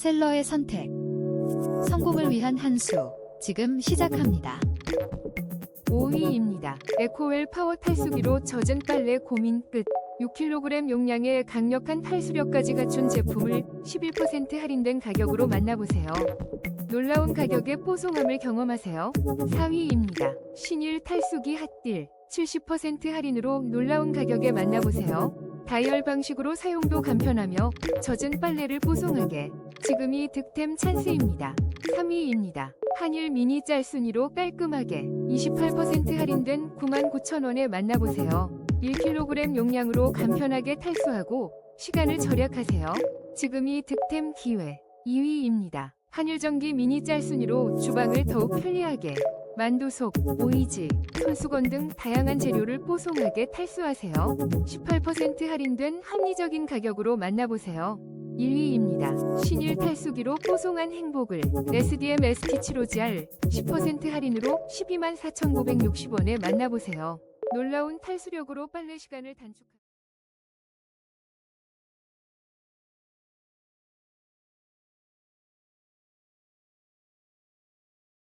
셀러의 선택. 성공을 위한 한 수. 지금 시작합니다. 5위입니다. 에코웰 파워 탈수기로 젖은 빨래 고민 끝. 6kg 용량의 강력한 탈수력까지 갖춘 제품을 11% 할인된 가격으로 만나보세요. 놀라운 가격의 뽀송함을 경험하세요. 4위입니다. 신일 탈수기 핫딜 70% 할인으로 놀라운 가격에 만나보세요. 다이얼 방식으로 사용도 간편하며 젖은 빨래를 뽀송하게 지금이 득템 찬스입니다. 3위입니다. 한일 미니 짤순이로 깔끔하게 28% 할인된 99,000원에 만나보세요. 1kg 용량으로 간편하게 탈수하고 시간을 절약하세요. 지금이 득템 기회 2위입니다. 한일전기 미니 짤순이로 주방을 더욱 편리하게 만두속, 오이지, 손수건 등 다양한 재료를 뽀송하게 탈수하세요. 18% 할인된 합리적인 가격으로 만나보세요. 1위입니다. 신일 탈수기로 뽀송한 행복을 SDM ST7OGR 10% 할인으로 124,960원에 만나보세요. 놀라운 탈수력으로 빨래 시간을 단축합니다.